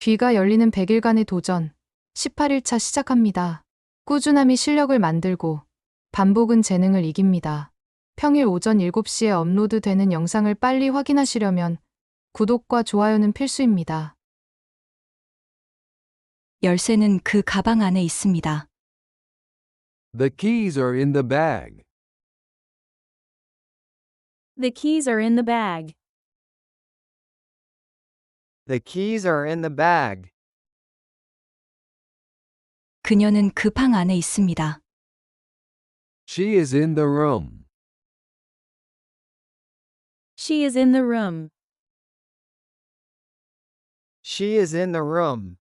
귀가 열리는 100일간의 도전. 18일차 시작합니다. 꾸준함이 실력을 만들고 반복은 재능을 이깁니다. 평일 오전 7시에 업로드 되는 영상을 빨리 확인하시려면 구독과 좋아요는 필수입니다. 열쇠는 그 가방 안에 있습니다. The keys are in the bag. The keys are in the bag. The keys are in the bag. 그녀는 그 방 안에 있습니다. She is in the room. She is in the room. She is in the room.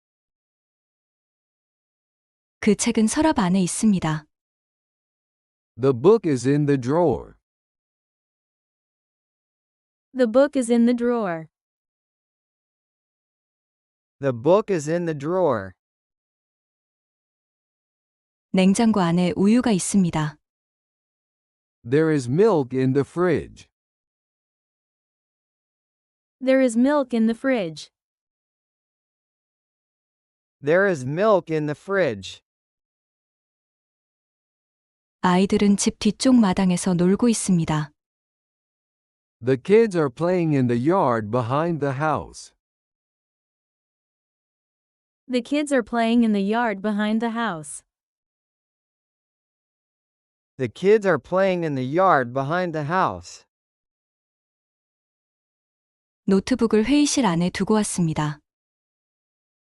그 책은 서랍 안에 있습니다. The book is in the drawer. The book is in the drawer. The book is in the drawer. 냉장고 안에 우유가 있습니다. There is milk in the fridge. There is milk in the fridge. There is milk in the fridge. 아이들은 집 뒤쪽 마당에서 놀고 있습니다. The kids are playing in the yard behind the house. The kids are playing in the yard behind the house. The kids are playing in the yard behind the house. 노트북을 회의실 안에 두고 왔습니다.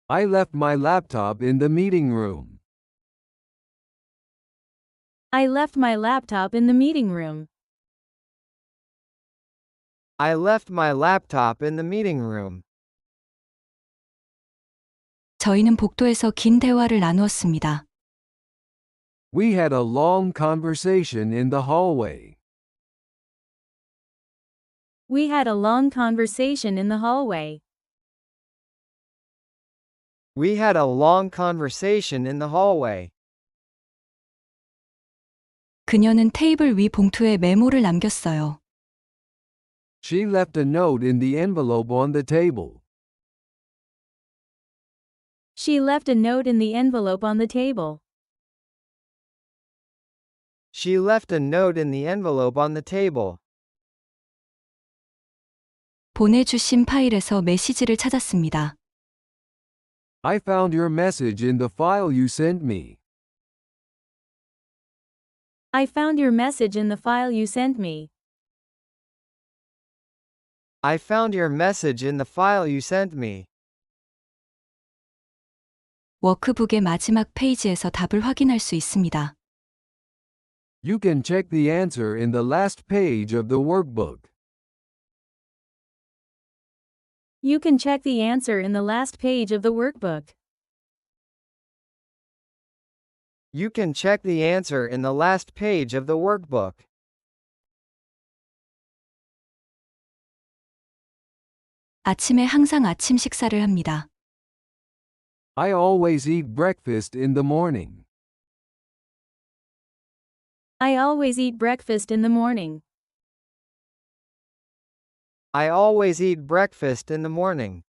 I left my laptop in the meeting room. I left my laptop in the meeting room. I left my laptop in the meeting room. 저희는 복도에서 긴 대화를 나누었습니다. We had a long conversation in the hallway. We had a long conversation in the hallway. We had a long conversation in the hallway. 그녀는 테이블 위 봉투에 메모를 남겼어요. She left a note in the envelope on the table. She left a note in the envelope on the table. She left a note in the envelope on the table. 보내주신 파일에서 메시지를 찾았습니다. I found your message in the file you sent me. I found your message in the file you sent me. I found your message in the file you sent me. 워크북의 마지막 페이지에서 답을 확인할 수 있습니다. You can check the answer in the last page of the workbook. You can check the answer in the last page of the workbook. You can check the answer in the last page of the workbook. 아침에 항상 아침 식사를 합니다. I always eat breakfast in the morning. I always eat breakfast in the morning. I always eat breakfast in the morning.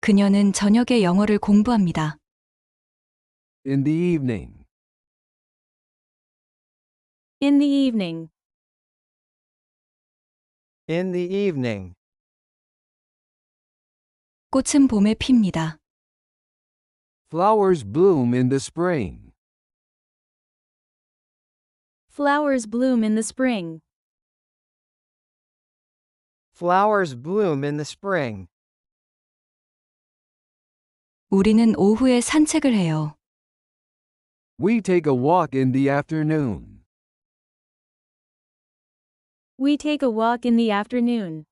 그녀는 저녁에 영어를 공부합니다. In the evening. In the evening. In the evening. 꽃은 봄에 핍니다. Flowers bloom in the spring. Flowers bloom in the spring. Flowers bloom in the spring. 우리는 오후에 산책을 해요. We take a walk in the afternoon. We take a walk in the afternoon.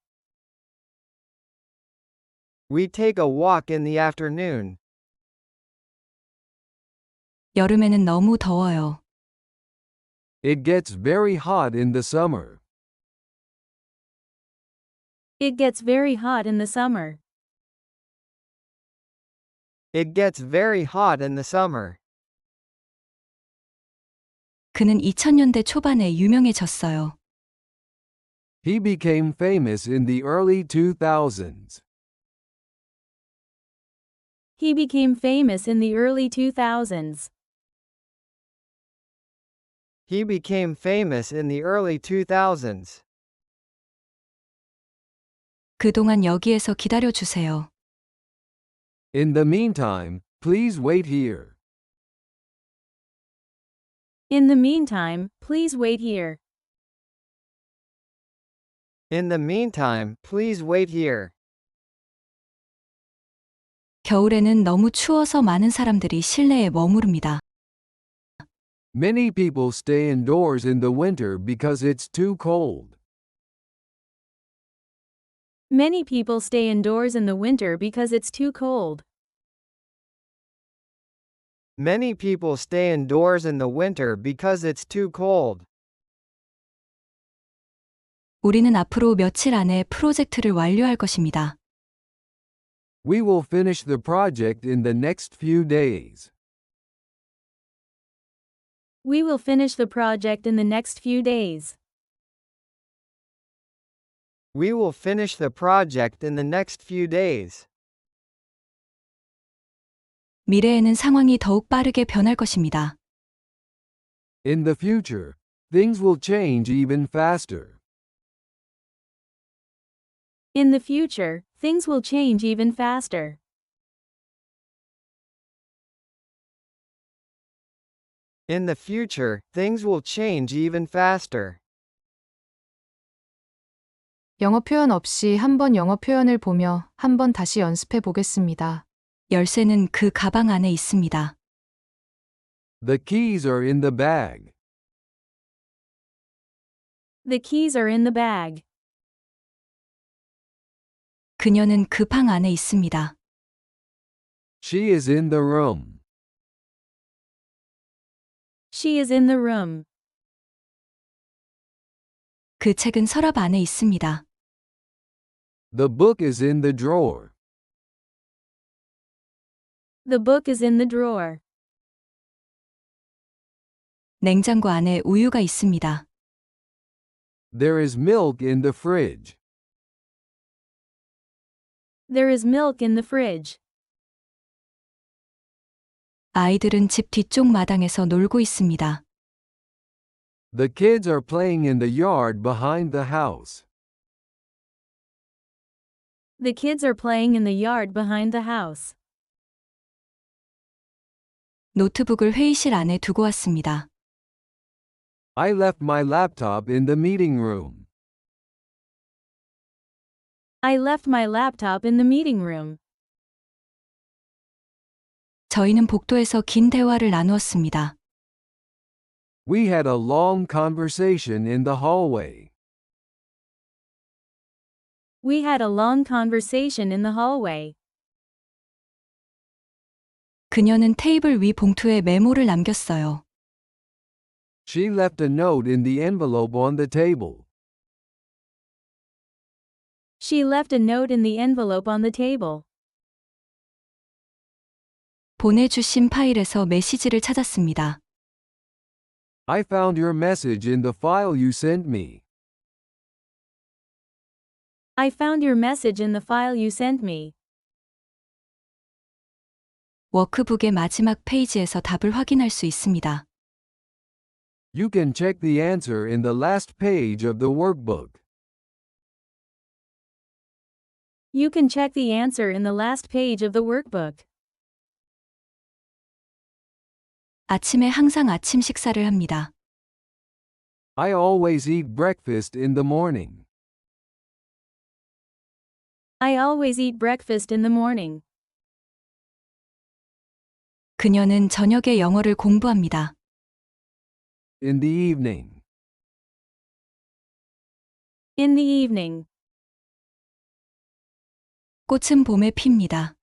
We take a walk in the afternoon. 여름에는 너무 더워요. It gets very hot in the summer. It gets very hot in the summer. It gets very hot in the summer. 그는 2000년대 초반에 유명해졌어요. He became famous in the early 2000s. He became famous in the early 2000s. He became famous in the early 2000s. 그동안 여기에서 기다려 주세요. In the meantime, please wait here. In the meantime, please wait here. In the meantime, please wait here. 겨울에는 너무 추워서 많은 사람들이 실내에 머무릅니다. Many people stay indoors in the winter because it's too cold. Many people stay indoors in the winter because it's too cold. Many people stay indoors in the winter because it's too cold. 우리는 앞으로 며칠 안에 프로젝트를 완료할 것입니다. We will finish the project in the next few days. We will finish the project in the next few days. We will finish the project in the next few days. 미래에는 상황이 더욱 빠르게 변할 것입니다. In the future, things will change even faster. In the future, things will change even faster. In the future, things will change even faster. 영어 표현 없이 한 번 영어 표현을 보며 한 번 다시 연습해 보겠습니다. 열쇠는 그 가방 안에 있습니다. The keys are in the bag. The keys are in the bag. 그녀는 그 방 안에 있습니다. She is in the room. She is in the room. 그 책은 서랍 안에 있습니다. The book is in the drawer. The book is in the drawer. 냉장고 안에 우유가 있습니다. There is milk in the fridge. There is milk in the fridge. 아이들은 집 뒤쪽 마당에서 놀고 있습니다. The kids are playing in the yard behind the house. The kids are playing in the yard behind the house. 노트북을 회의실 안에 두고 왔습니다. I left my laptop in the meeting room. I left my laptop in the meeting room. 저희는 복도에서 긴 대화를 나누었습니다. We had a long conversation in the hallway. We had a long conversation in the hallway. 그녀는 테이블 위 봉투에 메모를 남겼어요. She left a note in the envelope on the table. She left a note in the envelope on the table. 보내주신 파일에서 메시지를 찾았습니다. I found your message in the file you sent me. I found your message in the file you sent me. 워크북의 마지막 페이지에서 답을 확인할 수 있습니다. You can check the answer in the last page of the workbook. You can check the answer in the last page of the workbook. 아침에 항상 아침 식사를 합니다. I always eat breakfast in the morning. I always eat breakfast in the morning. 그녀는 저녁에 영어를 공부합니다. In the evening. In the evening. 꽃은 봄에 핍니다.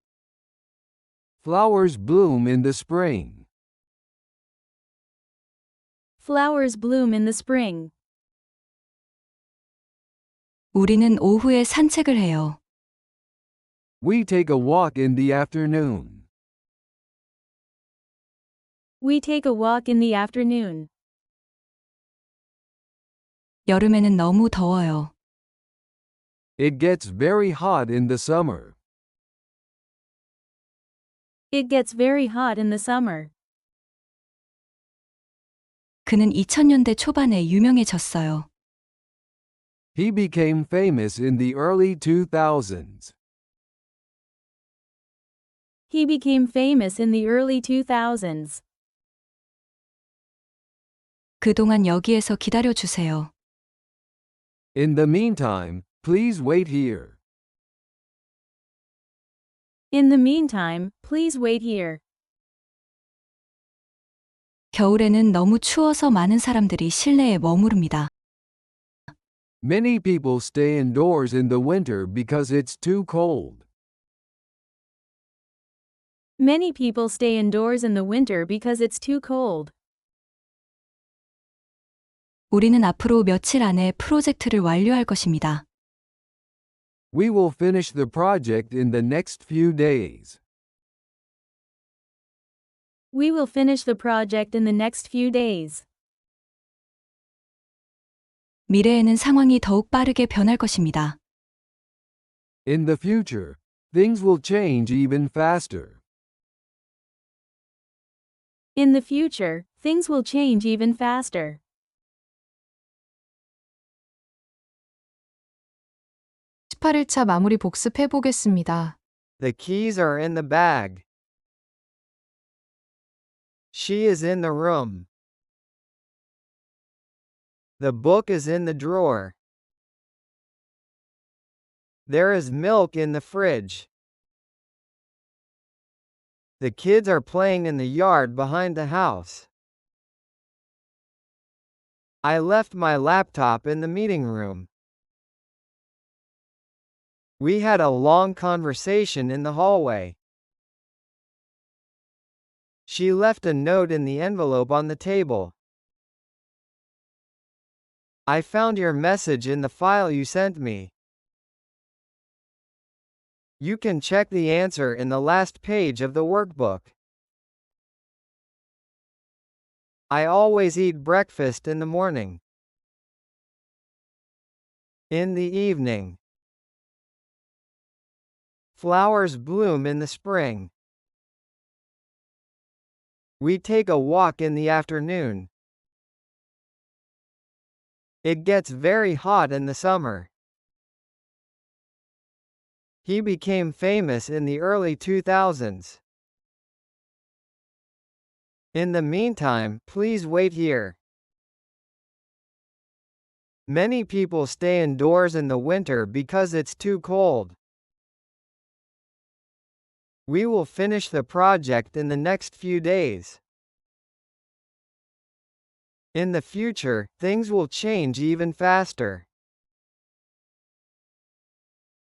Flowers bloom in the spring. Flowers bloom in the spring. 우리는 오후에 산책을 해요. We take a walk in the afternoon. We take a walk in the afternoon. 여름에는 너무 더워요. It gets very hot in the summer. It gets very hot in the summer. 그는 2000년대 초반에 유명해졌어요. He became famous in the early 2000s. He became famous in the early 2000s. 그동안 여기에서 기다려 주세요. In the meantime, please wait here. In the meantime, please wait here. 겨울에는 너무 추워서 많은 사람들이 실내에 머무릅니다. Many people stay indoors in the winter because it's too cold. Many people stay indoors in the winter because it's too cold. 우리는 앞으로 며칠 안에 프로젝트를 완료할 것입니다. We will finish the project in the next few days. We will finish the project in the next few days. 미래에는 상황이 더욱 빠르게 변할 것입니다. In the future, things will change even faster. In the future, things will change even faster. 십팔 일차 마무리 복습해 보겠습니다. The keys are in the bag. She is in the room. The book is in the drawer. There is milk in the fridge. The kids are playing in the yard behind the house. I left my laptop in the meeting room. We had a long conversation in the hallway. She left a note in the envelope on the table. I found your message in the file you sent me. You can check the answer in the last page of the workbook. I always eat breakfast in the morning. In the evening. Flowers bloom in the spring. We take a walk in the afternoon. It gets very hot in the summer. He became famous in the early 2000s. In the meantime, please wait here. Many people stay indoors in the winter because it's too cold. We will finish the project in the next few days. In the future, things will change even faster.